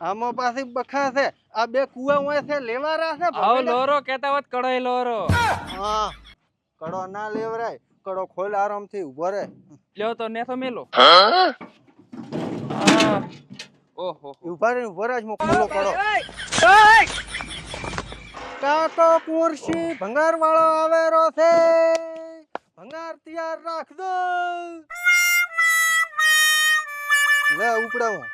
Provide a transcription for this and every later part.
આમાં પાછી બખા છે. આ બે કુવા હોય છે લેવારા છે આવ લોરો કેતા હોત કડોય લોરો. હા કડો ના લેવરાય કડો ખોલ આરામથી ઊભો રહે. લ્યો તો નેસો મેલો. ઓહો. ઊભા રે ઊભો રાજ મો ખોલો કડો કાકો કુરશી ભંગાર વાળો આવેરો છે. ભંગાર તૈયાર રાખજો. લે ઉપડાવું.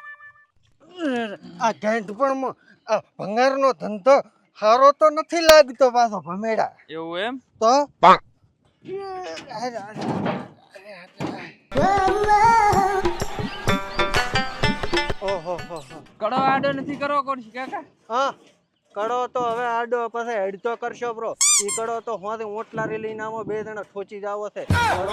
આ ઘેંટપણમાં આ ભંગારનો ધંધો સારો તો નથી લાગતો પાછો ભમેડા. એવું એમ? તો? ઓહો હો હો. કડો આડો નથી કરવો કોણ કાકા? હા. કડો તો હવે આડો પછી હેડતો કરશો બ્રો ઈ કડો તો હોથી ઓટલા રેલી નામો બે જણા ઠોચી જાવો છે.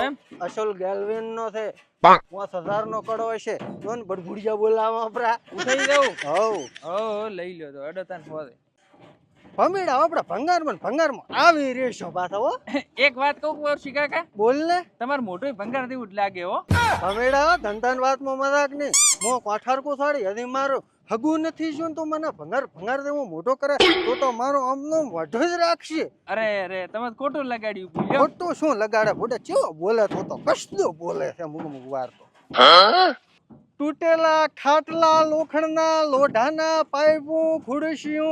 એમ? અસલ ગેલવિન નો છે. પાંચ હજાર નો કડો હશે જોન બડબુડિયા બોલાવા આપડા ઉઠાઈ જવું હવ. ઓ લઈ લ્યો તો અડો તાન હોદે ભમીડા આપડા ભંગારમાં ભંગારમાં. આવી રેશો પાછા હો. એક વાત કહું વર્ષી કાકા? બોલ ને. તમારું ભંગાર જેવું જ લાગે હો. ભમેડા ધંધાન વાતમાં મજાક નહીં. મો કોઠારકું સાડી હજી મારો હગું નથી શું તો મને ભંગાર ભંગાર દેવો મોટો કરે તો તો મારો આમનો વઢો જ રાખશે. અરે અરે તમે ખોટું લગાડ્યું ભૂલ્યો. ખોટું શું લગાડે? બોલે ચેવો બોલે તો તો કસદો બોલે છે મુગ મુગ વાર તો તૂટેલા ખાટલા લોખંડના લોઢાના પાઇપો ખુડશીઓ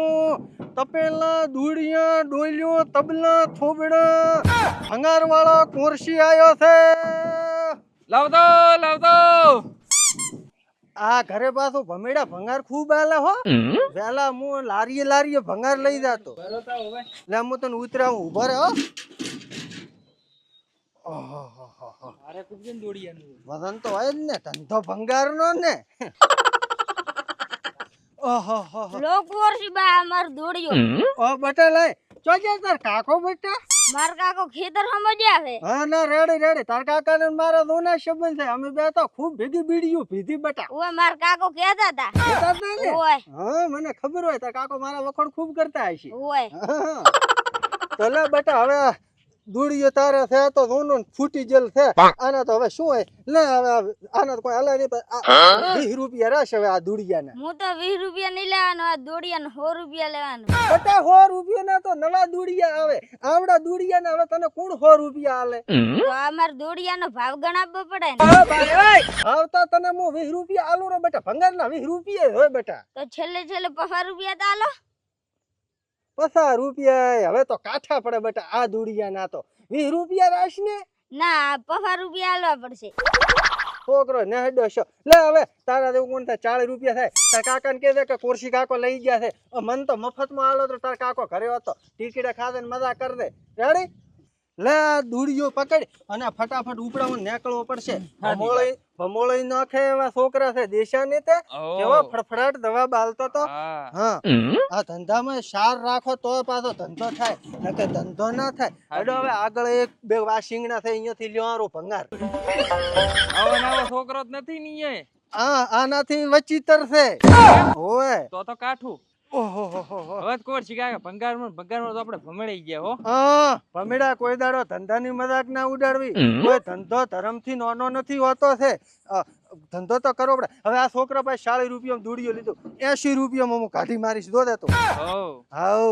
તપેલા દૂડિયા ડોલ્યો તબલા થોબડા ભંગાર વાળો કોરસી આવ્યો છે. લાવ દો લાવ દો આ ઘરે પાછો ભમેડા ભંગાર ખૂબ આલે હો. વેલા હું લારીએ લારીએ ભંગાર લઈ જાતો. એટલે હું તને ઊભો રહે હો. દોડિયાનું વજન તો હોય જ ને ધંધો ભંગાર નો. ને. લોકવર્ષી બા અમાર દોડ્યો? ઓ બટા લઈ ચોજે તાર કાકો બેટા? માર કાકો ખેતર સમજ્યા છે. હા ના રેડી રેડી. તાર કાકા ને મારા દોના સંબંધ છે. અમે બે તો ખૂબ ભેગી બીડીયું પીધી બેટા. ઓય માર કાકો કહેતા હતા. કહેતા હતા ને? ઓય. હા મને ખબર હોય તાર કાકો મારા વખોડ ખૂબ કરતા હશે. ઓય. ચલો બેટા હવે આ દૂડીઓ તારે છે તો સોનું ફૂટી જેલ છે. આના તો હવે શું હોય? લે હવે આના તો કોઈ હલે નહીં વીસ રૂપિયા રહેશે હવે આ દૂડિયાના. હું તો વીસ રૂપિયા નહીં લેવાનો આ દોડિયાનો સો રૂપિયા લેવાનો. બટા સો રૂપિયાના તો નવા દૂડિયા આવે. આવડા દૂડિયાના હવે તને કોણ સો રૂપિયા આલે? તો આ માર દોડિયાનો ભાવ ગણાવવો પડે ને. આવતા તને હું વીસ રૂપિયા આલુ ને બેટા ભંગારના વીસ રૂપિયા હોય બેટા. તો છેલ્લે છેલ્લે પચાસ રૂપિયા તો આલો. પચાસ રૂપિયા હવે તો કાઠા પડે બેટા આ દૂડિયાના તો. વીસ રૂપિયા રાખ ને? ના પચાસ રૂપિયા આલવા પડશે. છોકરો ને હેડો છો. લે હવે તારા જેવું કોણ થાય? ચાલીસ રૂપિયા થાય. તાર કાકાને કહે છે કે ખુરશી કાકો લઈ ગયા છે. મન તો મફતમાં આલો તો તાર કાકો ઘરે હતો ટીકીડા ખાધે મજા કર દે. રેડી લે દૂડીઓ પકડ. અને ફટાફટ ઉપડાવો નીકળવો પડશે. ભમોળી ભમોળી નાખે એવા છોકરા છે દેશા ને તે કેવો ફડફડાટ દવા બાલતો તો. હા. હા. આ ધંધામાં સાર રાખો તો પાછો ધંધો થાય. નકે ધંધો ના થાય. હેડો હવે આગળ એક બે વાસિંગના થઈ અહીંયાથી લ્યો ભંગાર. આવો ને છોકરો જ નથી ની એ આ આનાથી વચિતર છે. ઓય. તો તો કાઠું. હવે કોણ શીખાય ભંગારમાં ભંગારમાં તો આપણે ભમેડાઈ ગયા હો. હા ભમેડા કોઈ દાડો ધંધાની મજાક ના ઉડાડવી. કોઈ ધંધો ધર્મથી નોનો નથી હોતો છે. ધંધો તો કરવો પડે. હવે આ છોકરા પાસે ચાલીસ રૂપિયા દોડીયો લીધો. એસી રૂપિયા હું કાઢી મારીશ. દો દેતો હો હાઉ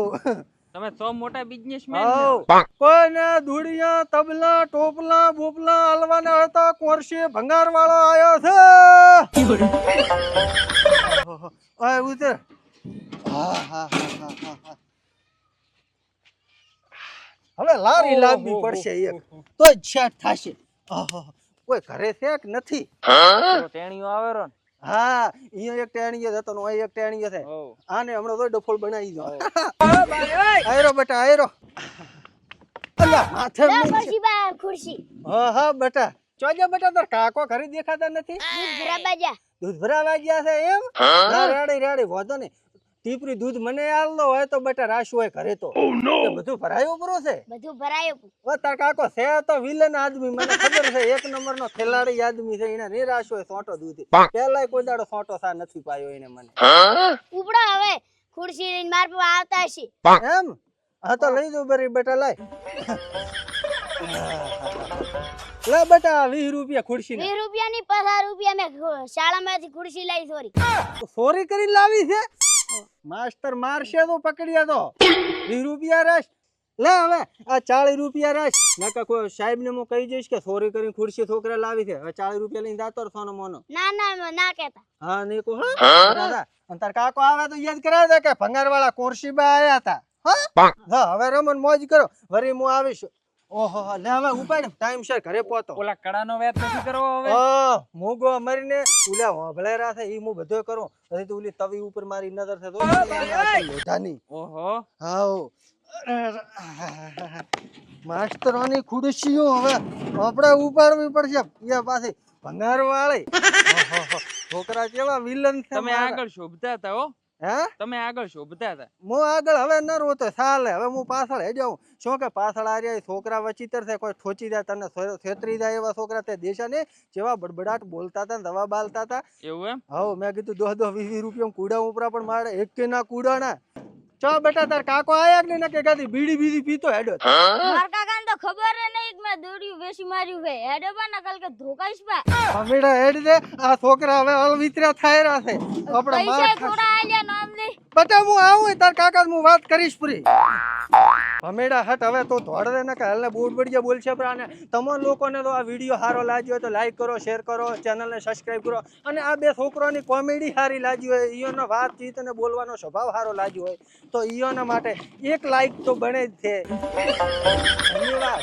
તમે સો મોટા બિઝનેસમેન કોઈને દુડિયા તબલા ટોપલા બોપલા હલવાના હતા કોરશે ભંગાર વાળો આવ્યો છે ઓય ઉતર. હા હા હા હા હા. હવે લારી લાવવી પડશે એક. તો જ શેઠ થશે. કોઈ ઘરે શેઠ નથી? ટેણીઓ આવેરો ને. હા અહીંયા એક ટેણીઓ હતો ને એક ટેણીઓ છે. આને હમણાં તો ડફોલ બનાવી દો. આયરો બેટા આયરો. અલ્યા માથે મૂક બા ખુરશી. હા હા બેટા. ચોજે બેટા તાર કાકો ઘરે દેખાતા નથી? દૂધ ભરાવા ગયા છે એમ? રાડી રાડી રેડી વાંધો નહીં. ટીપરી દૂધ મને આલનો હોય તો બેટા રાશ હોય ઘરે તો. બધું ભરાયું પરો છે? બધું ભરાયું ઓ તાર કાકો છે તો વિલન આદમી મને ખબર છે એક નંબર નો ખેલાડી આદમી છે એને નહીં રાશ હોય સોટો દૂધ પેલા કોઈ દાડો સોટો સા નથી પાયો એને મને. ઉપડો હવે ખુરશી લઈને માર પર આવતા હશે. એમ? હા તો લઈ જો બરી બેટા લાય. લે બેટા 20 રૂપિયા ખુરશી 20 રૂપિયા ની 50 રૂપિયા મે શાળામાંથી ખુરશી લાવી સોરી. સોરી કરીને લાવી છે? માસ્ટર મારશે તો પકડ્યા તો વીસ રૂપિયા રસ લે હવે આ ચાલીસ રૂપિયા રસ નકા કોઈ સાહેબ ને હું કહી જઈશ કે સોરી કરીને ખુરશી છોકરા લાવી છે. હવે ચાલીસ રૂપિયા લઈને જાતો સોનો મોનો. ના ના ના કેતા હા નહીં કહું દાદા અને તાર કાકો આવે તો યાદ કરાવી દે કે ભંગાર વાળા કોરસી બા આયા હતા. હા? હવે રમન મોજ કરો. વરી હું આવીશ. ઓહો લે હવે ઉપાડ. ટાઈમ સર ઘરે પહોંચો. ઓલા કડાનો વેત નથી કરવો હવે? હા મૂગો મરીને ઉલ્યા હોભળેરા છે ઈ હું બધો કરું. પછી તો તવી ઉપર મારી નજર છે તો લોઢાની. ઓહો. હાઉ. ખુરશીઓ હવે આપણે ઉપાડવી પડશે. એ પાસે ભંગાર વાળી છોકરા કેવા વિલન છે તમે આગળ શોભતા હતા હો. હે? તમે આગળ શોભતા હતા હું આગળ હવે ન રોતો ચાલે હવે હું પાછળ હે. જાઉં શું કે પાછળ આ રહ્યા છોકરા વચિતર છે કોઈ ઠોચી જાય તને છેતરી જાય એવા છોકરા તે દેશા ને જેવા બડબડાટ બોલતા હતા દવા બાલતા હતા એવું એમ? હવ મેં કીધું દોહ દોહ વીસ વીસ રૂપિયા કુડા ઉપરા પણ મારે. એક કે ના કુડા ના ચો બેટા તાર કાકો આયા કે નહીં કે ગાદી બીડી બીડી પીતો હેડો. તો ખબર નહીં કે મેં દોડ્યું બેસી માર્યું ભાઈ હેડો બા ના કાલ કે ધોકાઈશ બા. અમીડા હેડ દે આ છોકરા હવે અલવિતરા થાય રહ્યા છે. આપણે પૈસા થોડા આલ્યા નામ દે બેટા હું આવું તાર કાકા હું વાત કરીશ પૂરી. અમેડા હટ, હવે તો ધોડ દે ને હાલને બોડ બડિયા બોલશે પ્રાણે તમામ લોકોને તો આ વીડિયો સારો લાગ્યો હોય તો લાઈક કરો શેર કરો ચેનલને સબસ્ક્રાઇબ કરો. અને આ બે છોકરોની કોમેડી સારી લાગી હોય, ઈયોનો વાતચીત અને બોલવાનો સ્વભાવ સારો લાગ્યો હોય, તો ઈયોના માટે એક લાઈક તો બને જ છે. ધન્યવાદ.